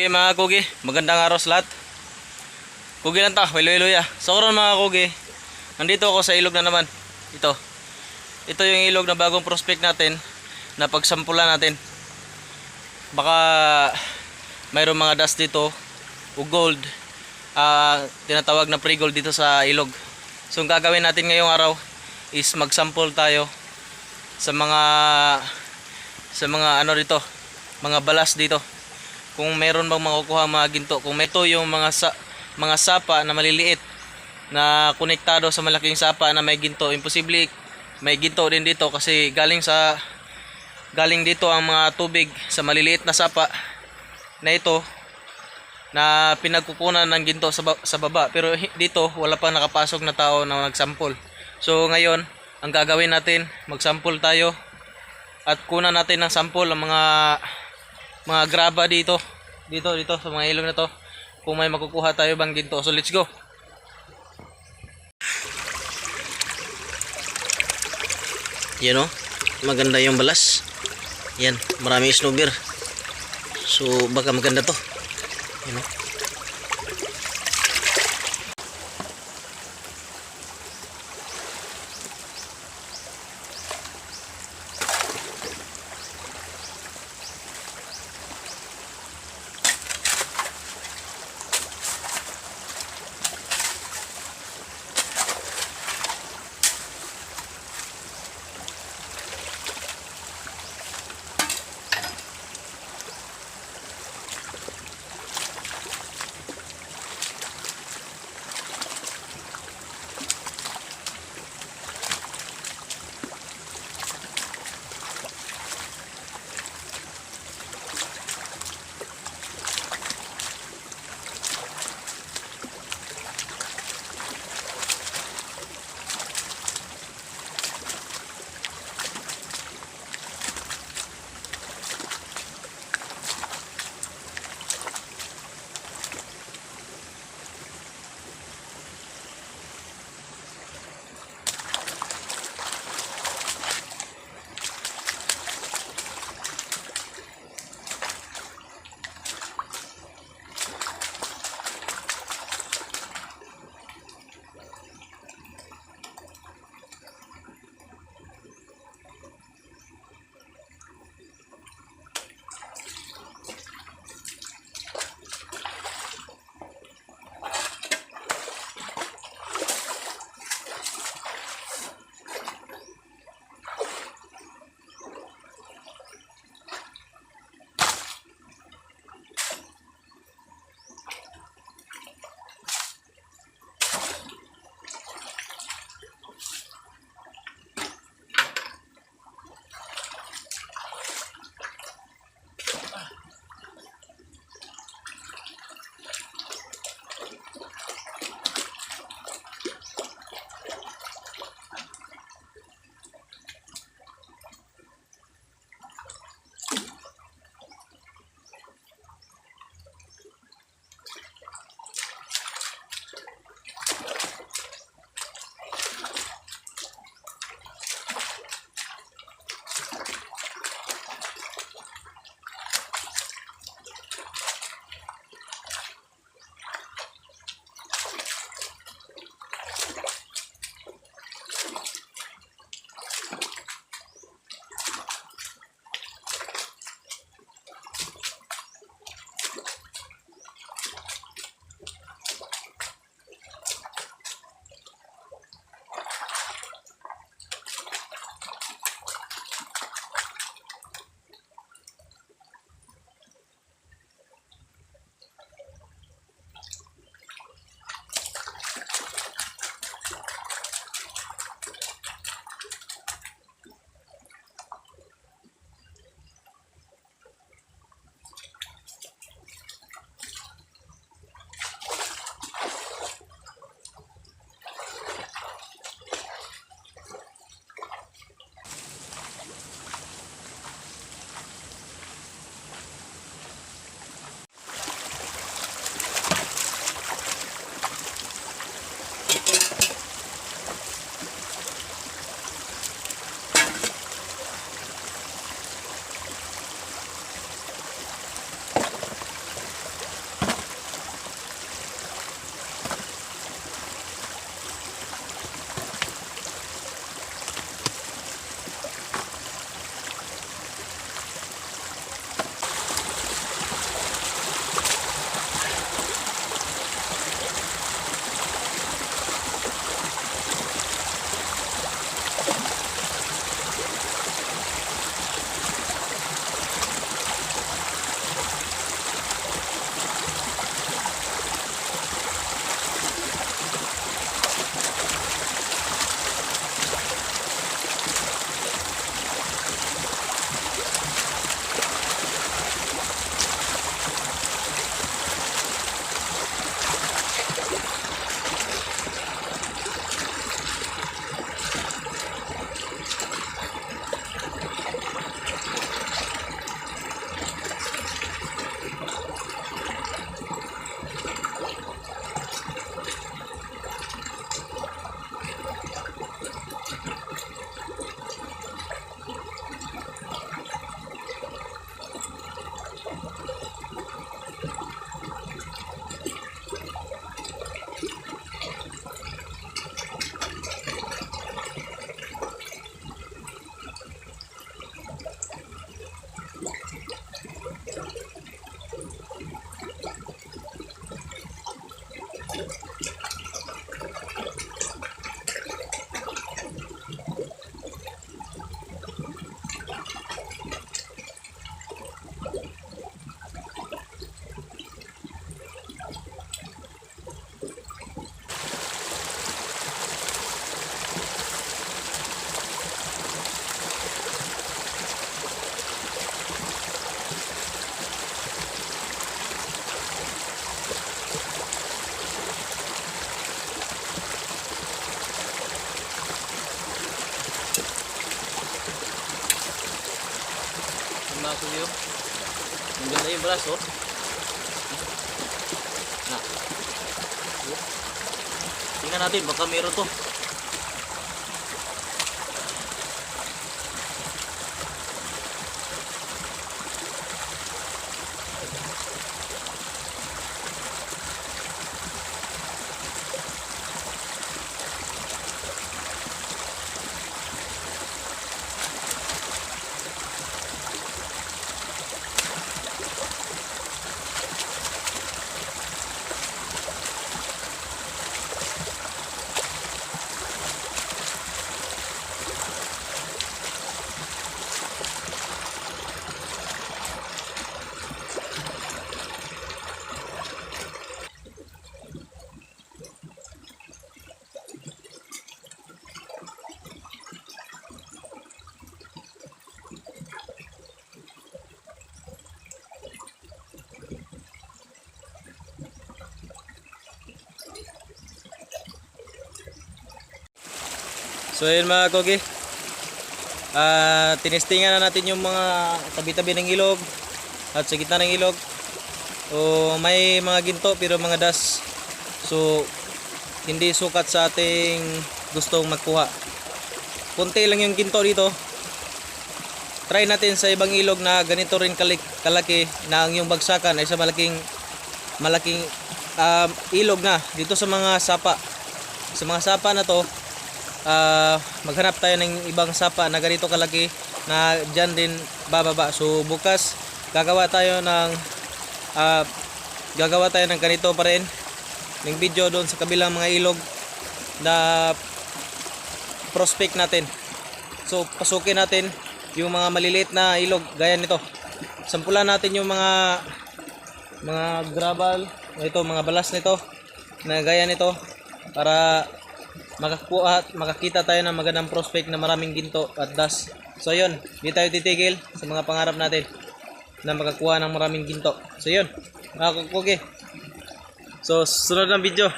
Okay mga kugi, magandang araw sa lahat. Kugi lang ta, hilo-hilo ya. So karon mga kugi, nandito ako sa ilog na naman. Ito. Ito yung ilog na bagong prospect natin na pagsampulan natin. Baka mayroong mga dust dito o gold. ah tinatawag na pre-gold dito sa ilog. So ang gagawin natin ngayong araw is magsample tayo sa mga sa mga ano dito, mga balas dito kung meron bang makukuha mga ginto kung ito yung mga sa, mga sapa na maliliit na konektado sa malaking sapa na may ginto imposible may ginto din dito kasi galing sa galing dito ang mga tubig sa maliliit na sapa na ito na pinagkukunan ng ginto sa, sa baba. Pero dito wala pa nakapasok na tao na nagsampol so ngayon ang gagawin natin magsampol tayo at kunan natin ng sample ang mga mga graba dito. Dito dito sa mga ilog na to. Kung may makukuha tayo bang ginto. So let's go. Yan o maganda yung balas. Yan maraming snowbeer so baka maganda to. Yan o masuyo. Ang ganda yung braso. Oh. Na. Tingnan natin, baka meron to. So yun mga kogi. Ah, tinestingan na natin yung mga tabi-tabi ng ilog at sa gitna ng ilog. O may mga ginto pero mga das. So hindi sukat sa ating gustong magkuha. Kunti lang yung ginto dito. Try natin sa ibang ilog na ganito rin kalik, kalaki na ang yung bagsakan ay sa malaking malaking um, ilog na dito sa mga sapa. Sa mga sapa na to, ah, maghanap tayo ng ibang sapa na ganito kalaki na dyan din bababa. So bukas gagawa tayo ng ah, gagawa tayo ng ganito pa rin ng video doon sa kabilang mga ilog na prospect natin. So pasukin natin yung mga maliliit na ilog gaya nito. Sampulan natin yung mga mga gravel, ito mga balas nito na gaya nito para makakuha at makakita tayo ng magandang prospect na maraming ginto at dust. So yun, di tayo titigil sa mga pangarap natin na makakuha ng maraming ginto. So yun, kukugi. So sunod ng video.